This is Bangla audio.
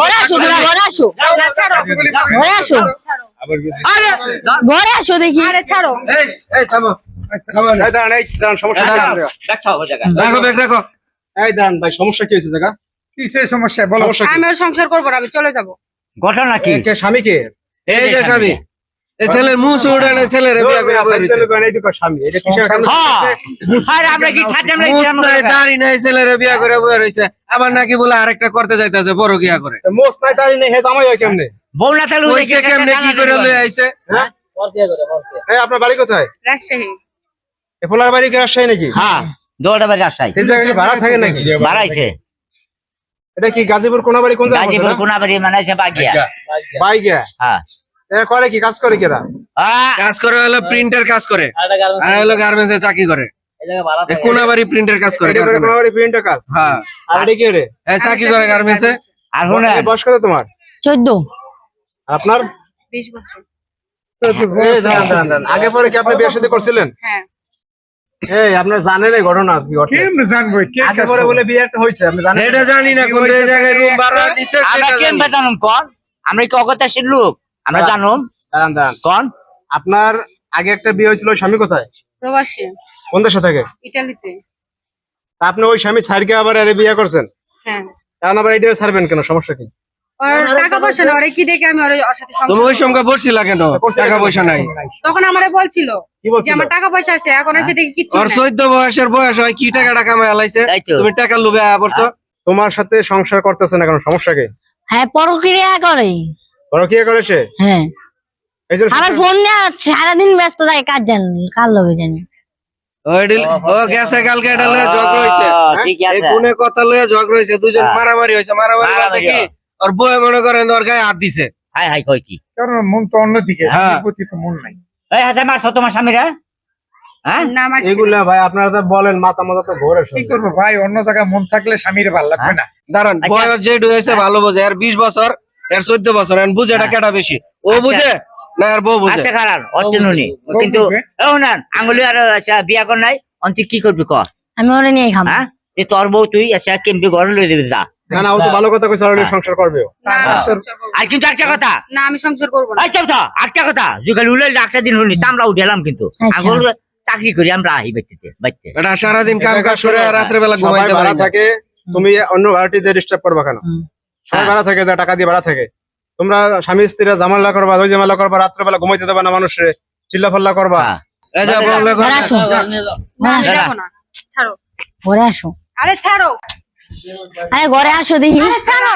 ঘরে আসো তোমরা ঘরে আসো। ঘরে আসো। ঘরে আসো দেখি। আরে ছাড়ো। এই এই থামো। থামো। এই দাঁড়ান এই দাঁড়ান সমস্যা কি হয়েছে জায়গা? হবে জায়গা। রাখো ব্যাগ রাখো এই দাঁড়ান ভাই সমস্যা কি হয়েছে জায়গা? কিসের সমস্যা? বলো। সমস্যা আমি আর সংসার করব না আমি চলে যাব। ঘটনা কে? স্বামী কে এই যে স্বামী। এই ছেলের মুখ উড়ে না ছেলের বিয়া করে বই রইছে। এই দিকে স্বামী এটা কিসের কারণে হ্যাঁ আর আমরা কি নাই দাড়ি নাই ছেলের বিয়া করে বই রইছে। আবার নাকি বলে আরেকটা করতে যাইতেছে বড় গিয়া করে মোস নাই দাঁড়ি নেই হে জামাই হয় কেমনে? বউ না চালু ওই কে কেমনে কি করে লই আইছে হ্যাঁ? এই আপনার বাড়ি কোথায়? রাজশাহী। এ ফোলার বাড়ি কি রাজশাহী নাকি? হ্যাঁ দৌড়া বাড়ি রাস্তায় এই জায়গায় ভাড়া থাকে নাকি? বাড়াইছে। এটা কি গাজীপুর কোন বাড়ি কোন জায়গা গাজীপুর কোনাবাড়ি বাগিয়া। বাই হ্যাঁ। এরা করে কি? কাজ করে কেরা? আহ, কাজ করে হলো প্রিন্টের কাজ করে। আর হলো গার্মেন্টসে চাকরি করে। কোনাবাড়ি প্রিন্টের কাজ করে করে প্রিন্টের কাজ? হ্যাঁ। আর এটা কি রে? চাকরি করে গার্মেন্টসে আর বয়স কত তোমার? চোদ্দ। আর আপনার? বিশ বছর। আগে পরে কি আপনি বিয়ে শাদী করছিলেন? হ্যাঁ। এই আপনার জানেন এই ঘটনা কি ঘটে। কেমনে জানব? কে আগে পরে বলে বিয়ে একটা হয়েছে আপনি জানেন এটা জানি না কোন জায়গায় রুম ভাড়া দিছে সেটা কেম জানি। বেতন আমরা কি অগতাশীল লোক? আমরা। জানুম দাঁড়ান দাঁড়ান। কন? আপনার আগে একটা বিয়ে হয়েছিল স্বামী কোথায়? প্রবাসী। কোন দেশে থাকে? ইটালিতে। তা আপনি ওই স্বামী ছাড়কে আবার আরে বিয়ে করছেন? হ্যাঁ। কারণ আবার এটা ছাড়বেন কেন? সমস্যা কি? ওর টাকা পয়সা না ওরে কি দেখে আমি ওর ওর সাথে তুমি ওই সঙ্গে বসছিলা কেন? টাকা পয়সা নাই। তখন আমারে বলছিল কি যে আমার টাকা পয়সা আছে এখন আর সেটা কিচ্ছু ওর নাই। চোদ্দ বয়সের বয়স হয় কি টাকাটা কামাই আলাইছে? তুমি টাকা লোভে আয়া পড়ছো? তোমার সাথে সংসার করতেছে না কেন? সমস্যা কি? হ্যাঁ পরক্রিয়া করে। বড় করে সে? হ্যাঁ। আমার ফোন নিয়ে সারাদিন ব্যস্ত থাকে কাজ জানি কার লগে জানি। ও গেছে কালকে এটা লয়ে ঝগড়া হয়েছে এই কোনে কথা লয়ে ঝগড়া হয়েছে দুজন হ্যাঁ। মারামারি হয়েছে মারামারি বলতে কি হয়। বয়ে মনে করেন ওর গায়ে হাত দিছে। হাই হাই কই কি? কারণ মন তো অন্যদিকে হ্যাঁ। প্রতি তো মন নাই। এই স্বামীরা? হ্যাঁ? এগুলা ভাই আপনারা তো বলেন মাথা মাথা তো ঘোরে কি করব ভাই অন্য জায়গায় মন থাকলে স্বামীর ভালো লাগবে না। দাঁড়ান আচ্ছা। বয়স হয়েছে ভালো বোঝে আর বিশ বছর। এর চোদ্দ বছর বুঝে এটা কেটা বেশি? ও আচ্ছা। বুঝে? না আর বউ বুঝে? আচ্ছা খারাপ কিন্তু না আর আচ্ছা, বিয়া কর নাই? অন্তি কি করবি ক? আমি ওরে নিয়ে খাম। হ্যাঁ? যে তোর বউ তুই আচ্ছা কেমবি ঘরে লই দিবি যা। না না ও তো ভালো কথা কইছে সংসার করবে হ্যাঁ। সংসার করব আর কিন্তু একটা কথা। না আমি সংসার করব না। আচ্ছা কথা একটা কথা। যুগাল উলে একটা দিন হলি আমরা উঠেলাম কিন্তু। চাকরি করি আমরা আহি বাইতে বাইতে। এটা সারাদিন কাম কাজ করে আর বেলা ঘুমাইতে পারে থাকে তুমি অন্য ডিস্টার্ব করবা কেন। সবাই হ্যাঁ। ভাড়া থাকে যা টাকা দিয়ে ভাড়া থাকে। তোমরা স্বামী স্ত্রীরা জামালা করবা ওই জামালা করবা রাত্রেবেলা ঘুমাইতে দেবা না মানুষের চিল্লা ফাল্লা করবা ঘরে আসো। আরে ছাড়ো। আরে ঘরে আসো দেখি। ছাড়ো।